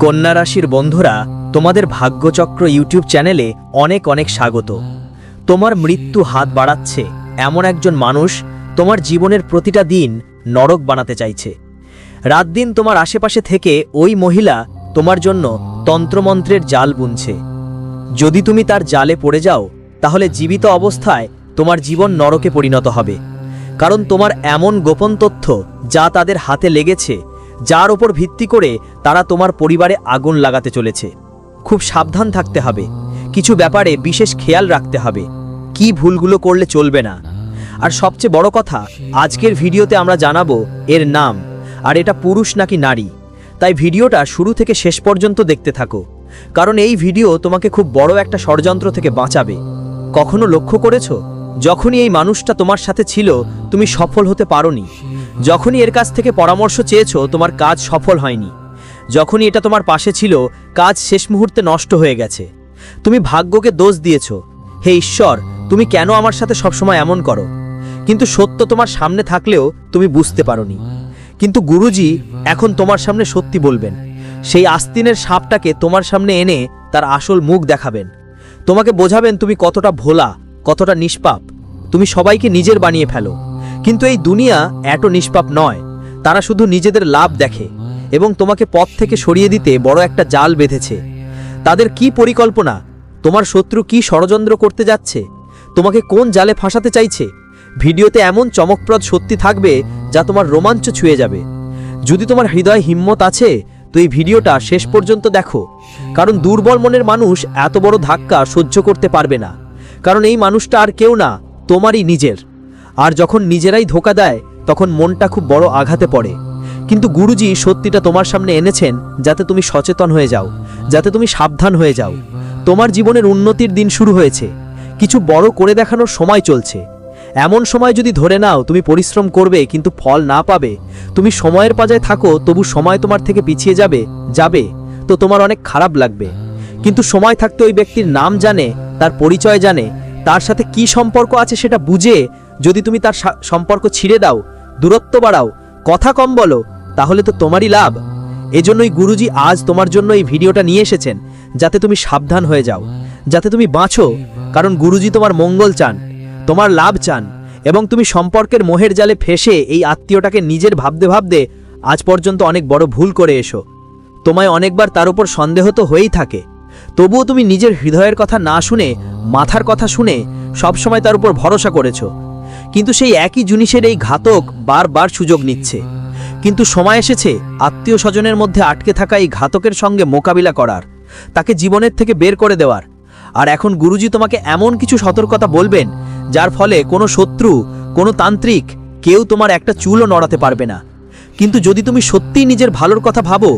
কন্যা রাশির বন্ধুরা, তোমাদের ভাগ্যচক্র ইউটিউব চ্যানেলে অনেক অনেক স্বাগত। তোমার মৃত্যু হাত বাড়াচ্ছে, এমন একজন মানুষ তোমার জীবনের প্রতিটা দিন নরক বানাতে চাইছে। রাত দিন তোমার আশেপাশে থেকে ওই মহিলা তোমার জন্য তন্ত্রমন্ত্রের জাল বুনছে। যদি তুমি তার জালে পড়ে যাও, তাহলে জীবিত অবস্থায় তোমার জীবন নরকে পরিণত হবে। কারণ তোমার এমন গোপন তথ্য যা তাদের হাতে লেগেছে যার ওপর ভিত্তি করে তারা তোমার পরিবারে আগুন লাগাতে চলেছে। খুব সাবধান থাকতে হবে। কিছু ব্যাপারে বিশেষ খেয়াল রাখতে হবে। কি ভুলগুলো করলে চলবে না। আর সবচেয়ে বড় কথা, আজকের ভিডিওতে আমরা জানাব এর নাম, আর এটা পুরুষ নাকি নারী। তাই ভিডিওটা শুরু থেকে শেষ পর্যন্ত দেখতে থাকো। কারণ এই ভিডিও তোমাকে খুব বড় একটা ষড়যন্ত্র থেকে বাঁচাবে। কখনো লক্ষ্য করেছ? যখনই এই মানুষটা তোমার সাথে ছিল, তুমি সফল হতে পারোনি। যখনই এর কাছ থেকে পরামর্শ চেয়েছো, তোমার কাজ সফল হয়নি। যখনই এটা তোমার পাশে ছিল, কাজ শেষ মুহূর্তে নষ্ট হয়ে গেছে। তুমি ভাগ্যকে দোষ দিয়েছ। হে ঈশ্বর, তুমি কেন আমার সাথে সবসময় এমন করো? কিন্তু সত্য তোমার সামনে থাকলেও তুমি বুঝতে পারোনি। কিন্তু গুরুজি এখন তোমার সামনে সত্যি বলবেন। সেই আস্তিনের সাপটাকে তোমার সামনে এনে তার আসল মুখ দেখাবেন। তোমাকে বোঝাবেন তুমি কতটা ভোলা, কতটা নিষ্পাপ। তুমি সবাইকে নিজের বানিয়ে ফেলো। কিন্তু এই দুনিয়া এত নিষ্পাপ নয়। তারা শুধু নিজেদের লাভ দেখে এবং তোমাকে পথ থেকে সরিয়ে দিতে বড় একটা জাল বেঁধেছে। তাদের কি পরিকল্পনা? তোমার শত্রু কি ষড়যন্ত্র করতে যাচ্ছে? তোমাকে কোন জালে ফাঁসাতে চাইছে? ভিডিওতে এমন চমকপ্রদ সত্যি থাকবে যা তোমার রোমাঞ্চ ছুঁয়ে যাবে। যদি তোমার হৃদয় হিম্মত আছে, তো এই ভিডিওটা শেষ পর্যন্ত দেখো। কারণ দুর্বল মনের মানুষ এত বড় ধাক্কা সহ্য করতে পারবে না। কারণ এই মানুষটা আর কেউ না, তোমারই নিজের। আর যখন নিজেরাই ধোকা দেয়, তখন মনটা খুব বড় আঘাতে পড়ে। কিন্তু গুরুজি সত্যিটা তোমার সামনে এনেছেন যাতে তুমি সচেতন হয়ে যাও, যাতে তুমি সাবধান হয়ে যাও। তোমার জীবনের উন্নতির দিন শুরু হয়েছে। কিছু বড় করে দেখানোর সময় চলছে। এমন সময় যদি ধরে নাও তুমি পরিশ্রম করবে কিন্তু ফল না পাবে, তুমি সময়ের পাজায় থাকো, তবু সময় তোমার থেকে পিছিয়ে যাবে যাবে, তো তোমার অনেক খারাপ লাগবে। কিন্তু সময় থাকতে ওই ব্যক্তির নাম জানে, তার পরিচয় জানে, তার সাথে কি সম্পর্ক আছে সেটা বুঝে যদি তুমি তার সম্পর্ক ছিঁড়ে দাও, দূরত্ব বাড়াও, কথা কম বলো, তাহলে তো তোমারই লাভ। এজন্যই গুরুজি আজ তোমার জন্য এই ভিডিওটা নিয়ে এসেছেন, যাতে তুমি সাবধান হয়ে যাও, যাতে তুমি বাঁচো, কারণ গুরুজি তোমার মঙ্গল চান, তোমার লাভ চান, এবং তুমি সম্পর্কের মোহের জালে ফেসে এই আত্মীয়টাকে নিজের ভাবতে ভাবতে আজ পর্যন্ত অনেক বড় ভুল করে এসো। তোমায় অনেকবার তার উপর সন্দেহ তো হয়েই থাকে। তবুও তুমি নিজের হৃদয়ের কথা না শুনে, মাথার কথা শুনে সবসময় তার উপর ভরসা করেছ। কিন্তু সেই একই জিনিসের এই ঘাতক বারবার সুযোগ নিচ্ছে। কিন্তু সময় এসেছে আত্মীয় স্বজনের মধ্যে আটকে থাকা এই ঘাতকের সঙ্গে মোকাবিলা করার, তাকে জীবনের থেকে বের করে দেওয়ার। আর এখন গুরুজি তোমাকে এমন কিছু সতর্কতা বলবেন, যার ফলে কোনো শত্রু, কোনো তান্ত্রিক কেউ তোমার একটা চুলও নড়াতে পারবে না। কিন্তু যদি তুমি সত্যিই নিজের ভালোর কথা ভাবো,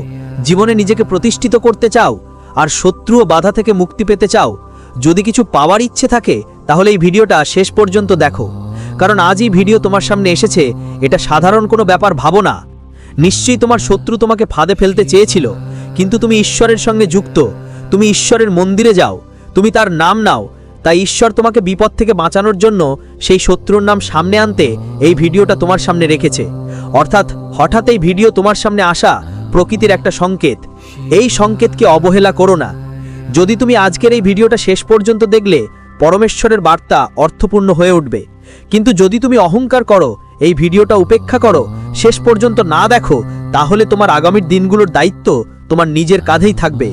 জীবনে নিজেকে প্রতিষ্ঠিত করতে চাও, আর শত্রু ও বাধা থেকে মুক্তি পেতে চাও, যদি কিছু পাওয়ার ইচ্ছে থাকে, তাহলে এই ভিডিওটা শেষ পর্যন্ত দেখো। কারণ আজই ভিডিও তোমার সামনে এসেছে। এটা সাধারণ কোনো ব্যাপার, ভাবো না। নিশ্চয়ই তোমার শত্রু তোমাকে ফাঁদে ফেলতে চেয়েছিল, কিন্তু তুমি ঈশ্বরের সঙ্গে যুক্ত। তুমি ঈশ্বরের মন্দিরে যাও, তুমি তার নাম নাও। তাই ঈশ্বর তোমাকে বিপদ থেকে বাঁচানোর জন্য সেই শত্রুর নাম সামনে আনতে এই ভিডিওটা তোমার সামনে রেখেছে। অর্থাৎ হঠাৎ এই ভিডিও তোমার সামনে আসা প্রকৃতির একটা সংকেত। এই সংকেতকে অবহেলা করো না। যদি তুমি আজকের এই ভিডিওটা শেষ পর্যন্ত দেখলে পরমেশ্বরের বার্তা অর্থপূর্ণ হয়ে উঠবে। কিন্তু যদি তুমি অহংকার করো, এই ভিডিওটা উপেক্ষা করো, শেষ পর্যন্ত না দেখো, তাহলে তোমার আগামীর দিনগুলোর দায়িত্ব তোমার নিজের কাঁধেই থাকবে।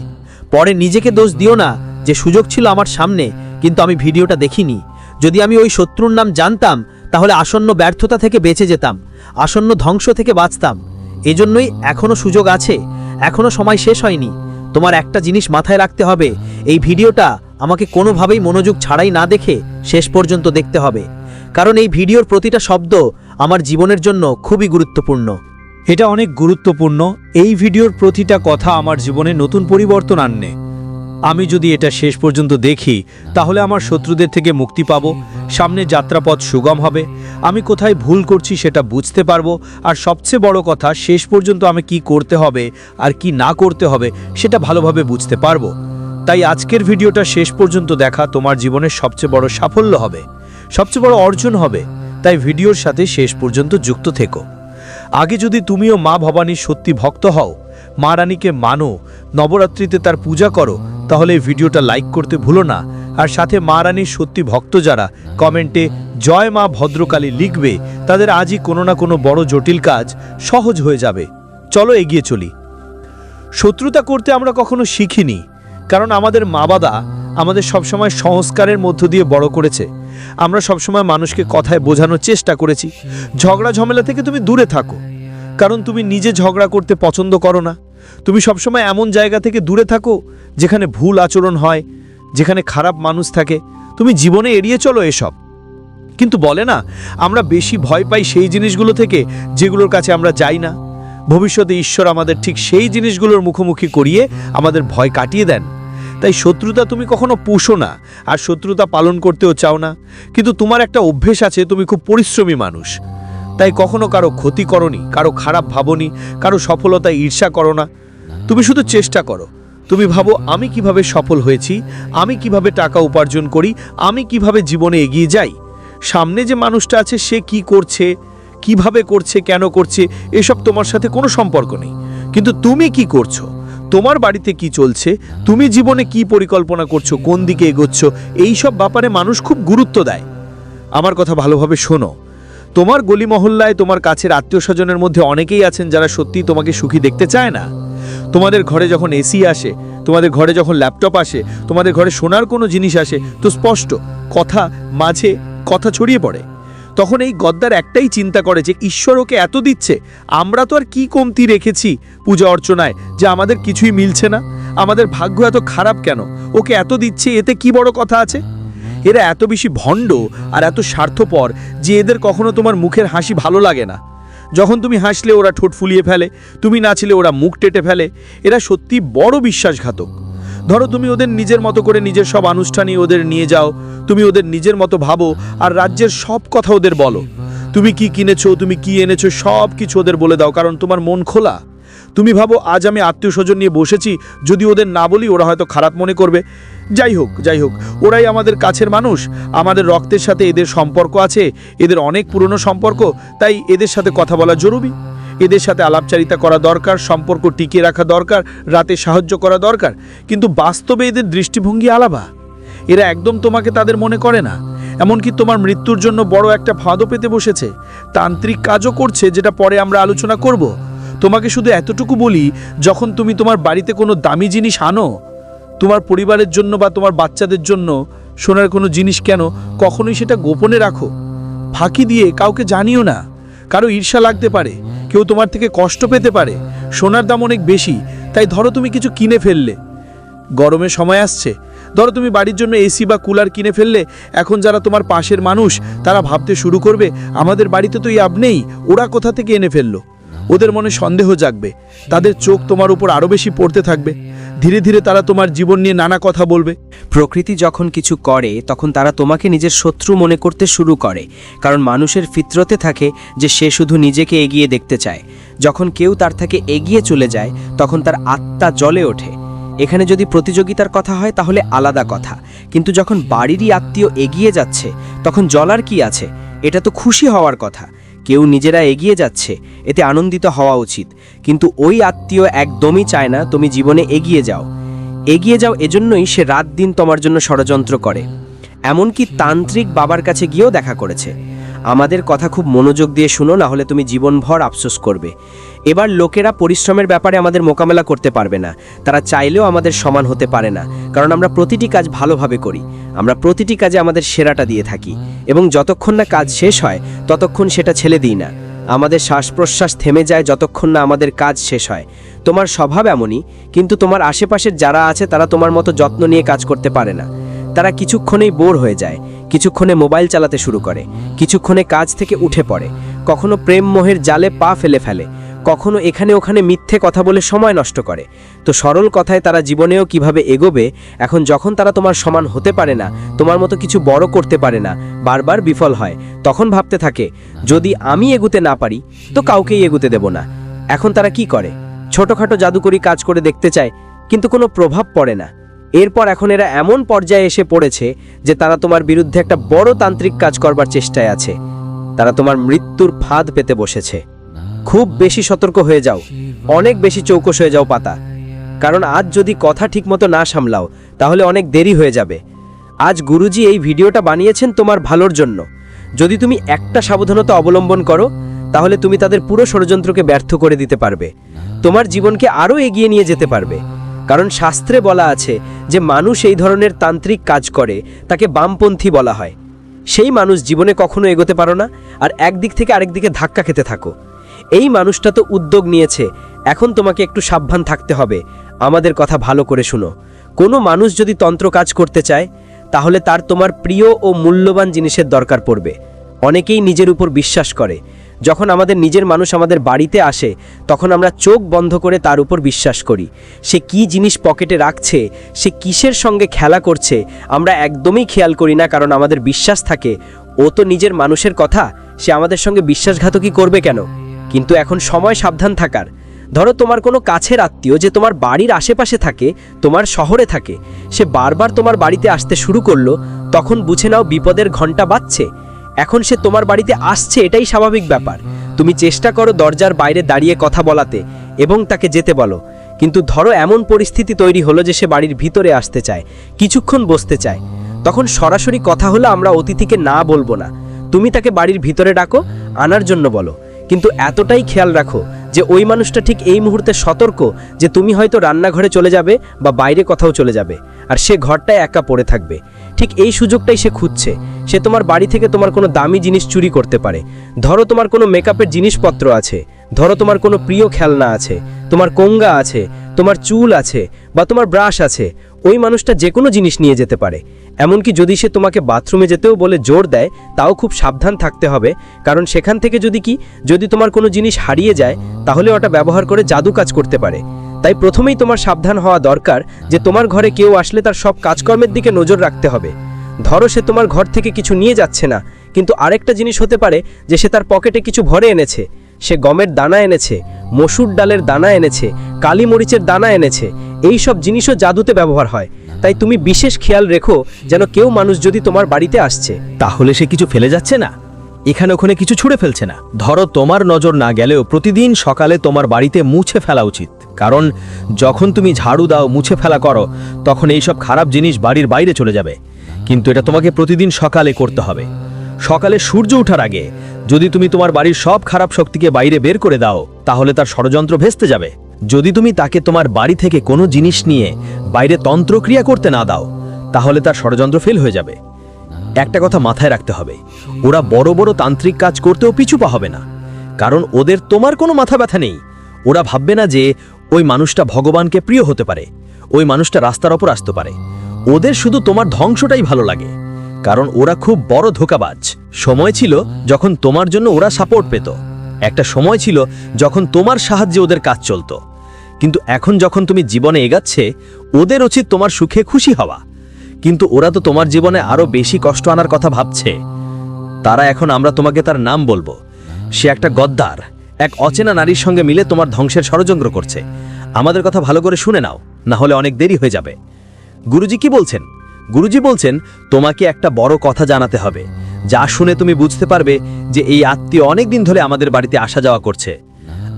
পরে নিজেকে দোষ দিও না, যে সুযোগ ছিল আমার সামনে, কিন্তু আমি ভিডিওটা দেখিনি। যদি আমি ওই শত্রুর নাম জানতাম, তাহলে আসন্ন ব্যর্থতা থেকে বেঁচে যেতাম, আসন্ন ধ্বংস থেকে বাঁচতাম। এজন্যই এখনও সুযোগ আছে, এখনও সময় শেষ হয়নি। তোমার একটা জিনিস মাথায় রাখতে হবে, এই ভিডিওটা আমাকে কোনোভাবেই মনোযোগ ছাড়াই না দেখে শেষ পর্যন্ত দেখতে হবে। কারণ এই ভিডিওর প্রতিটা শব্দ আমার জীবনের জন্য খুবই গুরুত্বপূর্ণ। এটা অনেক গুরুত্বপূর্ণ, এই ভিডিওর প্রতিটা কথা আমার জীবনে নতুন পরিবর্তন আননে। আমি যদি এটা শেষ পর্যন্ত দেখি, তাহলে আমার শত্রুদের থেকে মুক্তি পাব, সামনে যাত্রাপথ সুগম হবে, আমি কোথায় ভুল করছি সেটা বুঝতে পারব, আর সবচেয়ে বড় কথা, শেষ পর্যন্ত আমি কি করতে হবে আর কি না করতে হবে, সেটা ভালোভাবে বুঝতে পারব। তাই আজকের ভিডিওটা শেষ পর্যন্ত দেখা তোমার জীবনের সবচেয়ে বড় সাফল্য হবে, সবচেয়ে বড় অর্জন হবে। তাই ভিডিওর সাথে শেষ পর্যন্ত যুক্ত থেকো। আগে যদি তুমিও মা ভবানীর সত্যি ভক্ত হও, মা রানীকে মানো, নবরাত্রিতে তার পূজা করো, তাহলে এই ভিডিওটা লাইক করতে ভুলো না। আর সাথে মা রানীর সত্যি ভক্ত যারা, কমেন্টে জয় মা ভদ্রকালী লিখবে, তাদের আজই কোনো না কোনো বড় জটিল কাজ সহজ হয়ে যাবে। চলো এগিয়ে চলি। শত্রুতা করতে আমরা কখনো শিখিনি কারণ আমাদের মা বাবা আমাদের সবসময় সংস্কারের মধ্য দিয়ে বড় করেছে। আমরা সবসময় মানুষকে কথায় বোঝানোর চেষ্টা করেছি। ঝগড়া ঝামেলা থেকে তুমি দূরে থাকো। কারণ তুমি নিজে ঝগড়া করতে পছন্দ করো না। তুমি সবসময় এমন জায়গা থেকে দূরে থাকো যেখানে ভুল আচরণ হয়, যেখানে খারাপ মানুষ থাকে। তুমি জীবনে এড়িয়ে চলো এসব। কিন্তু বলে না, আমরা বেশি ভয় পাই সেই জিনিসগুলো থেকে যেগুলোর কাছে আমরা যাই না। ভবিষ্যতে ঈশ্বর আমাদের ঠিক সেই জিনিসগুলোর মুখোমুখি করিয়ে আমাদের ভয় কাটিয়ে দেন। তাই শত্রুতা তুমি কখনো পুষো না, আর শত্রুতা পালন করতেও চাও না। কিন্তু তোমার একটা অভ্যেস আছে, তুমি খুব পরিশ্রমী মানুষ। তাই কখনো কারও ক্ষতি করনি, কারও খারাপ ভাবনি, কারও সফলতায় ঈর্ষা করো না। তুমি শুধু চেষ্টা করো। তুমি ভাবো, আমি কীভাবে সফল হয়েছি, আমি কীভাবে টাকা উপার্জন করি, আমি কীভাবে জীবনে এগিয়ে যাই। সামনে যে মানুষটা আছে, সে কি করছে? কীভাবে করছে, কেন করছে, এসব তোমার সাথে কোনো সম্পর্ক নেই। কিন্তু তুমি কি করছ? তোমার বাড়িতে কি চলছে? তুমি জীবনে কি পরিকল্পনা করছ? কোন দিকে এগোচ্ছ? এই সব ব্যাপারে মানুষ খুব গুরুত্ব দেয়। আমার কথা ভালোভাবে শোনো। তোমার গলি মহল্লায় তোমার কাছের আত্মীয় স্বজনের মধ্যে অনেকেই আছেন যারা সত্যি তোমাকে সুখী দেখতে চায় না। তোমাদের ঘরে যখন এসি আসে, তোমাদের ঘরে যখন ল্যাপটপ আসে, তোমাদের ঘরে সোনার কোনো জিনিস আসে, তো স্পষ্ট, কথা, মাঝে কথা ছড়িয়ে পড়ে। তখন এই গদ্দার একটাই চিন্তা করে যে ঈশ্বর ওকে এত দিচ্ছে, আমরা তো আর কি কমতি রেখেছি পূজা অর্চনায় যে আমাদের কিছুই মিলছে না? আমাদের ভাগ্য এত খারাপ কেন? ওকে এত দিচ্ছে, এতে কি বড় কথা আছে? এরা এত বেশি ভণ্ড আর এত স্বার্থপর যে এদের কখনো তোমার মুখের হাসি ভালো লাগে না। যখন তুমি হাসলে ওরা ঠোঁট ফুলিয়ে ফেলে, তুমি নাচলে ওরা মুখ টেটে ফেলে। এরা সত্যি বড় বিশ্বাসঘাতক। ধরো তুমি ওদের নিজের মতো করে নিজের সব আনুষ্ঠানিক ওদের নিয়ে যাও, তুমি ওদের নিজের মতো ভাবো আর রাজ্যের সব কথা ওদের বলো। তুমি কি কিনেছো, তুমি কি এনেছো, সব কিছু ওদের বলে দাও, কারণ তোমার মন খোলা। তুমি ভাবো, আজ আমি আত্মীয় স্বজন নিয়ে বসেছি, যদি ওদের না বলি, ওরা হয়তো খারাপ মনে করবে। যাই হোক যাই হোক, ওরাই আমাদের কাছের মানুষ। আমাদের রক্তের সাথে এদের সম্পর্ক আছে, এদের অনেক পুরনো সম্পর্ক, তাই এদের সাথে কথা বলা জরুরি। এদের সাথে আলাপচারিতা করা দরকার, সম্পর্ক টিকিয়ে রাখা দরকার, রাতে সাহায্য করা দরকার। কিন্তু বাস্তবে এদের দৃষ্টিভঙ্গি আলাদা। এরা একদম তোমাকে তাদের মনে করে না। এমনকি তোমার মৃত্যুর জন্য বড় একটা ফাঁদও পেতে বসেছে। তান্ত্রিক কাজও করছে, যেটা পরে আমরা আলোচনা করব। তোমাকে শুধু এতটুকু বলি, যখন তুমি তোমার বাড়িতে কোনো দামি জিনিস আনো, তোমার পরিবারের জন্য বা তোমার বাচ্চাদের জন্য, সোনার কোনো জিনিস কেন, কখনোই সেটা গোপনে রাখো। ফাঁকি দিয়ে কাউকে জানিও না। কারও ঈর্ষা লাগতে পারে। কেউ তোমার থেকে কষ্ট পেতে পারে। সোনার দাম অনেক বেশি, তাই ধরো তুমি কিছু কিনে ফেললে। গরমের সময় আসছে। ধরো তুমি বাড়ির জন্য এসি বা কুলার কিনে ফেললে, এখন যারা তোমার পাশের মানুষ, তারা ভাবতে শুরু করবে, আমাদের বাড়িতে তো এই আব নেই, ওরা কোথা থেকে এনে ফেলল? ওদের মনে সন্দেহ জাগবে। তাদের চোখ তোমার উপর আরও বেশি পড়তে থাকবে। ধীরে ধীরে তারা তোমার জীবন নিয়ে নানা কথা বলবে। প্রকৃতি যখন কিছু করে, তখন তারা তোমাকে নিজের শত্রু মনে করতে শুরু করে, কারণ মানুষের ফিতরতে থাকে যে সে শুধু নিজেকে এগিয়ে দেখতে চায়। যখন কেউ তার থেকে এগিয়ে চলে যায়, তখন তার আত্মা জ্বলে ওঠে। এখানে যদি প্রতিযোগিতার কথা হয়, তাহলে আলাদা কথা। কিন্তু যখন বাড়িরই আত্মীয় এগিয়ে যাচ্ছে, তখন জলার কি আছে? এটা তো খুশি হওয়ার কথা। কেউ নিজেরা এগিয়ে যাচ্ছে, এতে আনন্দিত হওয়া উচিত। কিন্তু ওই আত্মীয় একদমই চায় না, তুমি জীবনে এগিয়ে যাও। এগিয়ে যাও এজন্যই সে রাত দিন তোমার জন্য ষড়যন্ত্র করে। এমনকি তান্ত্রিক বাবার কাছে গিয়েও দেখা করেছে। আমাদের কথা খুব মনোযোগ দিয়ে শুনো না হলে তুমি জীবনভর আফসোস করবে। এবার লোকেরা পরিশ্রমের ব্যাপারে আমাদের মোকাবেলা করতে পারবে না। তারা চাইলেও আমাদের সমান হতে পারে না। কারণ আমরা প্রতিটি কাজ ভালোভাবে করি। আমরা প্রতিটি কাজে আমাদের সেরাটা দিয়ে থাকি। এবং যতক্ষণ না কাজ শেষ হয়, ততক্ষণ সেটা ছেলে দিই না। আমাদের শ্বাস প্রশ্বাস থেমে যায় যতক্ষণ না আমাদের কাজ শেষ হয়। তোমার স্বভাব এমনই, কিন্তু তোমার আশেপাশের যারা আছে তারা তোমার মতো যত্ন নিয়ে কাজ করতে পারে না। তারা কিছুক্ষণেই বোর হয়ে যায়, কিছুক্ষণে মোবাইল চালাতে শুরু করে, কিছুক্ষণে কাজ থেকে উঠে পড়ে। কখনো প্রেম মোহের জালে পা ফেলে ফেলে, কখনো এখানে ওখানে মিথ্যে কথা বলে সময় নষ্ট করে। তো সরল কথায় তারা জীবনেও কীভাবে এগোবে, এখন যখন তারা তোমার সমান হতে পারে না, তোমার মতো কিছু বড় করতে পারে না, বারবার বিফল হয়, তখন ভাবতে থাকে, যদি আমি এগুতে না পারি, তো কাউকেই এগুতে দেব না। এখন তারা কি করে? ছোটখাটো জাদুকরি কাজ করে দেখতে চায়, কিন্তু কোনো প্রভাব পড়ে না। এরপর এখন এরা এমন পর্যায়ে এসে পড়েছে যে তারা তোমার বিরুদ্ধে একটা বড় তান্ত্রিক কাজ করবার চেষ্টায় আছে। তারা তোমার মৃত্যুর ফাঁদ পেতে বসেছে। খুব বেশি সতর্ক হয়ে যাও, অনেক বেশি চৌকস হয়ে যাও পাতা। কারণ আজ যদি কথা ঠিকমতো না সামলাও, তাহলে অনেক দেরি হয়ে যাবে। আজ গুরুজি এই ভিডিওটা বানিয়েছেন তোমার ভালোর জন্য। যদি তুমি একটা সাবধানতা অবলম্বন করো তাহলে তুমি তাদের পুরো ষড়যন্ত্রকে ব্যর্থ করে দিতে পারবে। তোমার জীবনকে আরও এগিয়ে নিয়ে যেতে পারবে। কারণ শাস্ত্রে বলা আছে যে মানুষ এই ধরনের তান্ত্রিক কাজ করে, তাকে বামপন্থী বলা হয়। সেই মানুষ জীবনে কখনো এগোতে পারো না, আর একদিক থেকে আরেক দিকে ধাক্কা খেতে থাকো। এই মানুষটা তো উদ্যোগ নিয়েছে, এখন তোমাকে একটু সাবধান থাকতে হবে। আমাদের কথা ভালো করে শুনো। কোনো মানুষ যদি তন্ত্র কাজ করতে চায়, তাহলে তার তোমার প্রিয় ও মূল্যবান জিনিসের দরকার পড়বে। অনেকেই নিজের উপর বিশ্বাস করে যখন আমাদের নিজের মানুষ আমাদের বাড়িতে আসে, তখন আমরা চোখ বন্ধ করে তার উপর বিশ্বাস করি। সে কি জিনিস পকেটে রাখছে, সে কিসের সঙ্গে খেলা করছে, আমরা একদমই খেয়াল করি না কারণ আমাদের বিশ্বাস থাকে, ও তো নিজের মানুষের কথা, সে আমাদের সঙ্গে বিশ্বাসঘাতকই করবে কেন? কিন্তু এখন সময় সাবধান থাকার। ধরো তোমার কোনো কাছের আত্মীয় যে তোমার বাড়ির আশেপাশে থাকে, তোমার শহরে থাকে, সে বারবার তোমার বাড়িতে আসতে শুরু করল, তখন বুঝে নাও বিপদের ঘণ্টা বাজছে। এখন সে তোমার বাড়িতে আসছে এটাই স্বাভাবিক ব্যাপার। তুমি চেষ্টা করো দরজার বাইরে দাঁড়িয়ে কথা বলাতে এবং তাকে যেতে বলো। কিন্তু ধরো এমন পরিস্থিতি তৈরি হলো যে সে বাড়ির ভিতরে আসতে চায়, কিছুক্ষণ বসতে চায়। তখন সরাসরি কথা হলো আমরা অতিথিকে না বলব না। তুমি তাকে বাড়ির ভিতরে ডাকো, আনার জন্য বলো। কিন্তু এতটাই খেয়াল রাখো যে ওই মানুষটা ঠিক এই মুহূর্তে সতর্ক যে তুমি হয়তো রান্নাঘরে চলে যাবে বা বাইরে কোথাও চলে যাবে। আর সে ঘরটায় একা পড়ে থাকবে। ঠিক এই সুযোগটাই সে খুঁজছে। সে তোমার বাড়ি থেকে তোমার কোনো দামি জিনিস চুরি করতে পারে। ধরো তোমার কোনো মেকআপের জিনিসপত্র আছে। ধরো তোমার কোনো প্রিয় খেলনা আছে। তোমার কোঙ্গা আছে, তোমার চুল আছে বা তোমার ব্রাশ আছে। ওই মানুষটা যে কোনো জিনিস নিয়ে যেতে পারে। এমনকি যদি সে তোমাকে বাথরুমে যেতেও বলে জোর দেয়, তাও খুব সাবধান থাকতে হবে। কারণ সেখান থেকে যদি কি, যদি তোমার কোনো জিনিস হারিয়ে যায়, তাহলে ওটা ব্যবহার করে জাদু কাজ করতে পারে। তাই প্রথমেই তোমার সাবধান হওয়া দরকার যে তোমার ঘরে কেউ আসলে তার সব কাজকর্মের দিকে নজর রাখতে হবে। ধরো সে তোমার ঘর থেকে কিছু নিয়ে যাচ্ছে না, কিন্তু আরেকটা জিনিস হতে পারে যে সে তার পকেটে কিছু ভরে এনেছে। সে গমের দানা এনেছে, মসুর ডালের দানা এনেছে, কালি মরিচের দানা এনেছে, এই সব জিনিসও জাদুতে ব্যবহার হয়। তাই তুমি বিশেষ খেয়াল রেখো যেন কেউ মানুষ যদি তোমার বাড়িতে আসছে। তাহলে সে কিছু ফেলে যাচ্ছে না? এখানে ওখানে কিছু ছুঁড়ে ফেলছে না? ধরো তোমার নজর না গেলেও প্রতিদিন সকালে তোমার বাড়িতে মুছে ফেলা উচিত। কারণ যখন তুমি ঝাড়ু দাও, মুছে ফেলা করো, তখন এই সব খারাপ জিনিস বাড়ির বাইরে চলে যাবে। কিন্তু এটা তোমাকে প্রতিদিন সকালে করতে হবে। সকালে সূর্য ওঠার আগে যদি তুমি তোমার বাড়ির সব খারাপ শক্তিকে বাইরে বের করে দাও, তাহলে তার ষড়যন্ত্র ভেস্তে যাবে। যদি তুমি তাকে তোমার বাড়ি থেকে কোনো জিনিস নিয়ে বাইরে তন্ত্রক্রিয়া করতে না দাও, তাহলে তার ষড়যন্ত্র ফেল হয়ে যাবে। একটা কথা মাথায় রাখতে হবে, ওরা বড় বড় তান্ত্রিক কাজ করতেও পিছু পা হবে না। কারণ ওদের তোমার কোনো মাথা ব্যথা নেই। ওরা ভাববে না যে ওই মানুষটা ভগবানকে প্রিয় হতে পারে, ওই মানুষটা রাস্তার ওপর আসতে পারে। ওদের শুধু তোমার ধ্বংসটাই ভালো লাগে। কারণ ওরা খুব বড় ধোকাবাজ। সময় ছিল যখন তোমার জন্য ওরা সাপোর্ট পেত। একটা সময় ছিল যখন তোমার সাহায্যে ওদের কাজ চলতো। কিন্তু এখন যখন তুমি জীবনে এগাচ্ছে, ওদের উচিত তোমার সুখে খুশি হওয়া। কিন্তু ওরা তো তোমার জীবনে আরও বেশি কষ্ট আনার কথা ভাবছে। তারা এখন আমরা তোমাকে তার নাম বলব। সে একটা গদ্দার, এক অচেনা নারীর সঙ্গে মিলে তোমার ধ্বংসের ষড়যন্ত্র করছে। আমাদের কথা ভালো করে শুনে নাও, না হলে অনেক দেরি হয়ে যাবে। গুরুজি কি বলছেন? গুরুজি বলছেন, তোমাকে একটা বড় কথা জানাতে হবে। যা শুনে তুমি বুঝতে পারবে যে এই আত্মীয় অনেক দিন ধরে আমাদের বাড়িতে আসা যাওয়া করছে।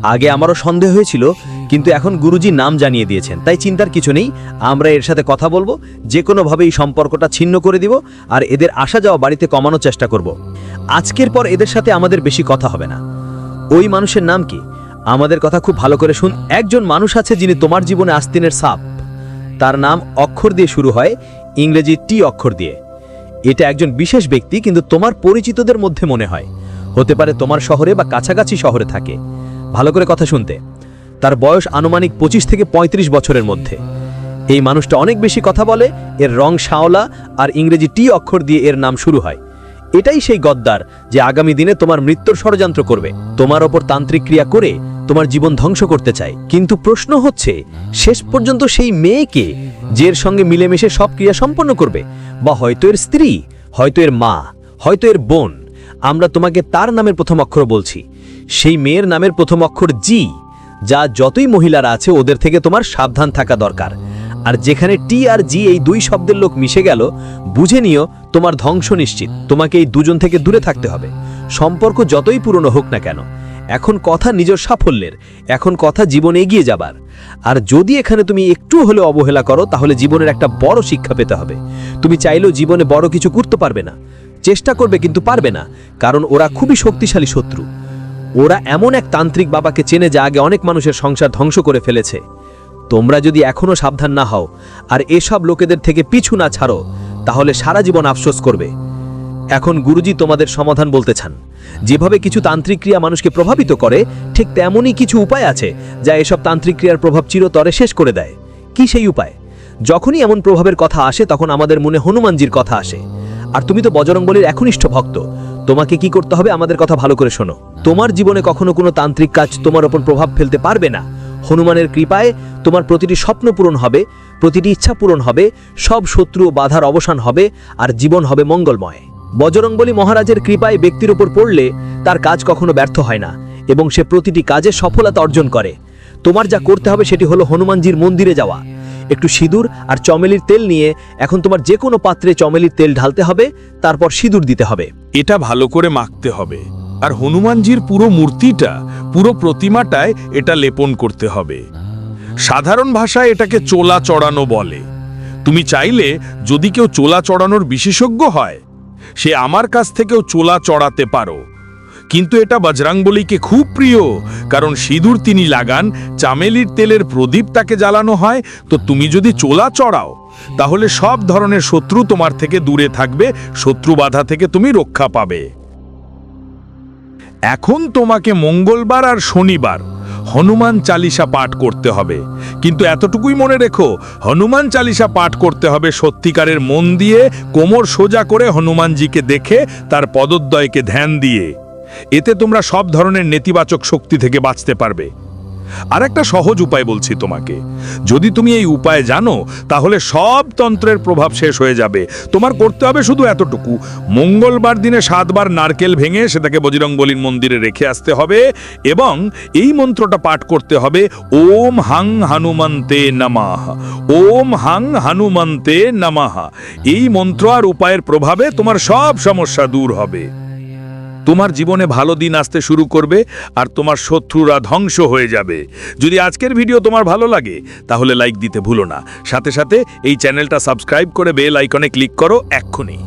আগে আমারও সন্দেহ হয়েছিল, কিন্তু এখন গুরুজি নাম জানিয়ে দিয়েছেন। তাই চিন্তার কিছু নেই, আমরা এর সাথে কথা বলব যে কোনোভাবে এই সম্পর্কটা ছিন্ন করে দিব, আর এদের আসা যাওয়া বাড়িতে কমানোর চেষ্টা করব। আজকের পর এদের সাথে আমাদের বেশি কথা হবে না। ওই মানুষের নাম কি? আমাদের কথা খুব ভালো করে শুন। একজন মানুষ আছে যিনি তোমার জীবনে আস্তিনের সাপ। তার নাম অক্ষর দিয়ে শুরু হয় ইংরেজি টি অক্ষর দিয়ে। এটা একজন বিশেষ ব্যক্তি, কিন্তু তোমার পরিচিতদের মধ্যে মনে হয়। হতে পারে তোমার শহরে বা কাছাকাছি শহরে থাকে। ভালো করে কথা শুনতে। তার বয়স আনুমানিক পঁচিশ থেকে ৩৫ বছরের মধ্যে। এই মানুষটা অনেক বেশি কথা বলে, এর রং শাওলা আর ইংরেজি টি অক্ষর দিয়ে এর নাম শুরু হয়। এটাই সেই গদ্দার যে আগামী দিনে তোমার মৃত্যুর ষড়যন্ত্র করবে। তোমার ওপর তান্ত্রিক ক্রিয়া করে তোমার জীবন ধ্বংস করতে চায়। কিন্তু প্রশ্ন হচ্ছে, শেষ পর্যন্ত সেই মেয়েকে যে সঙ্গে মিলেমিশে সব ক্রিয়া সম্পন্ন করবে? বা হয়তো এর স্ত্রী, হয়তো এর মা, হয়তো এর বোন। আমরা তোমাকে তার নামের প্রথম অক্ষর বলছি। সেই মেয়ের নামের প্রথম অক্ষর জি, যা যতই মহিলারা আছে, ওদের থেকে তোমার সাবধান থাকা দরকার। আর যেখানে টি আর জি এই দুই শব্দের লোক মিশে গেল, বুঝে নিও, তোমার ধ্বংস নিশ্চিত। তোমাকে এই দুজন থেকে দূরে থাকতে হবে। সম্পর্ক যতই পুরনো হোক না কেন। এখন কথা নিজের সাফল্যের, এখন কথা জীবনে এগিয়ে যাবার। আর যদি এখানে তুমি একটু হলে অবহেলা করো, তাহলে জীবনের একটা বড় শিক্ষা পেতে হবে। তুমি চাইলেও জীবনে বড় কিছু করতে পারবে না। চেষ্টা করবে কিন্তু পারবে না, কারণ ওরা খুবই শক্তিশালী শত্রু। ওরা এমন এক তান্ত্রিক বাবাকে চেনে যা আগে অনেক মানুষের সংসার ধ্বংস করে ফেলেছে। তোমরা যদি এখনও সাবধান না হও, আর এসব লোকেদের থেকে পিছু না ছাড়ো, তাহলে সারা জীবন আফসোস করবে। এখন গুরুজি তোমাদের সমাধান বলতে চান। যেভাবে কিছু তান্ত্রিক ক্রিয়া মানুষকে প্রভাবিত করে, ঠিক তেমনই কিছু উপায় আছে যা এসব তান্ত্রিক ক্রিয়ার প্রভাব চিরতরে শেষ করে দেয়। কি সেই উপায়? যখনই এমন প্রভাবের কথা আসে, তখন আমাদের মনে হনুমানজির কথা আসে। আর তুমি তো বজরংবলীর একনিষ্ঠ ভক্ত। তোমাকে কি করতে হবে আমাদের কথা ভালো করে শোনো। তোমার জীবনে কখনো কোনো তান্ত্রিক কাজ তোমার ওপর প্রভাব ফেলতে পারবে না। হনুমানের কৃপায় তোমার প্রতিটি স্বপ্ন পূরণ হবে, প্রতিটি ইচ্ছা পূরণ হবে, সব শত্রু ও বাধার অবসান হবে, আর জীবন হবে মঙ্গলময়। বজরংবলী মহারাজের কৃপায় ব্যক্তির উপর পড়লে তার কাজ কখনো ব্যর্থ হয় না, এবং সে প্রতিটি কাজে সফলতা অর্জন করে। তোমার যা করতে হবে সেটি হলো হনুমানজির মন্দিরে যাওয়া। একটু সিঁদুর আর চমেলির তেল নিয়ে এখন তোমার যে কোনো পাত্রে চমেলির তেল ঢালতে হবে, তারপর সিঁদুর দিতে হবে। এটা ভালো করে মাখতে হবে। আর হনুমানজির পুরো মূর্তিটা, পুরো প্রতিমাটায় এটা লেপন করতে হবে। সাধারণ ভাষায় এটাকে চোলা চড়ানো বলে। তুমি চাইলে যদি কেউ চোলা চড়ানোর বিশেষজ্ঞ হয় সে আমার কাছ থেকেও চোলা চড়াতে পারো। কিন্তু এটা বজরাংবলীকে খুব প্রিয়, কারণ সিঁদুর তিনি লাগান, চামেলির তেলের প্রদীপ তাকে জ্বালানো হয়, তো তুমি যদি চোলা চড়াও, তাহলে সব ধরনের শত্রু তোমার থেকে দূরে থাকবে, শত্রু বাধা থেকে তুমি রক্ষা পাবে। এখন তোমাকে মঙ্গলবার আর শনিবার হনুমান চালিসা পাঠ করতে হবে। কিন্তু এতটুকুই মনে রেখো, হনুমান চালিসা পাঠ করতে হবে সত্যিকারের মন দিয়ে, কোমর সোজা করে হনুমানজিকে দেখে, তার পদদ্বয়কে ধ্যান দিয়ে। এতে তোমরা সব ধরনের নেতিবাচক শক্তি থেকে বাঁচতে পারবে। আর একটা সহজ উপায় বলছি তোমাকে। যদি তুমি এই উপায় জানো, তাহলে সব তন্ত্রের প্রভাব শেষ হয়ে যাবে। তোমার করতে হবে শুধু এতটুকু। মঙ্গলবার দিনে সাতবার নারকেল ভেঙে সেটাকে বজরংবলীর মন্দিরে রেখে আসতে হবে এবং এই মন্ত্রটা পাঠ করতে হবে, ওম হাং হানুমন্তে নমাহ ওম হাং হানুমন্তে নমাহ এই মন্ত্র আর উপায়ের প্রভাবে তোমার সব সমস্যা দূর হবে। তোমার জীবনে ভালো দিন আসতে শুরু করবে আর তোমার শত্রুরা ধ্বংস হয়ে যাবে। যদি আজকের ভিডিও তোমার ভালো লাগে, তাহলে লাইক দিতে ভুলো না। সাথে সাথে এই চ্যানেলটা সাবস্ক্রাইব করে বেল আইকনে ক্লিক করো এক্ষুনি।